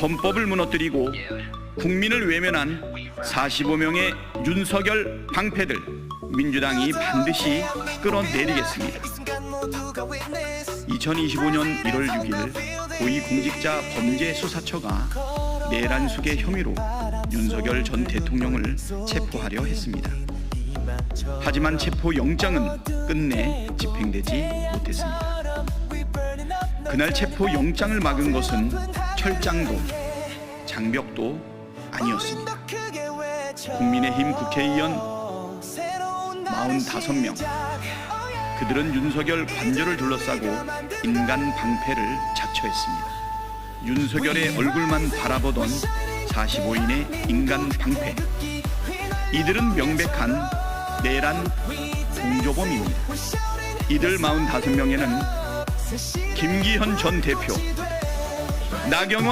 헌법을 무너뜨리고 국민을 외면한 45명의 윤석열 방패들 민주당이 반드시 끌어내리겠습니다. 2025년 1월 6일 고위공직자 범죄수사처가 내란숙의 혐의로 윤석열 전 대통령을 체포하려 했습니다. 하지만 체포 영장은 끝내 집행되지 못했습니다. 그날 체포 영장을 막은 것은 철장도 장벽도 아니었습니다. 국민의힘 국회의원 45명 그들은 윤석열 관저를 둘러싸고 인간 방패를 자처했습니다. 윤석열의 얼굴만 바라보던 45인의 인간 방패. 이들은 명백한 내란 공조범입니다. 이들 45명에는 김기현 전 대표, 나경원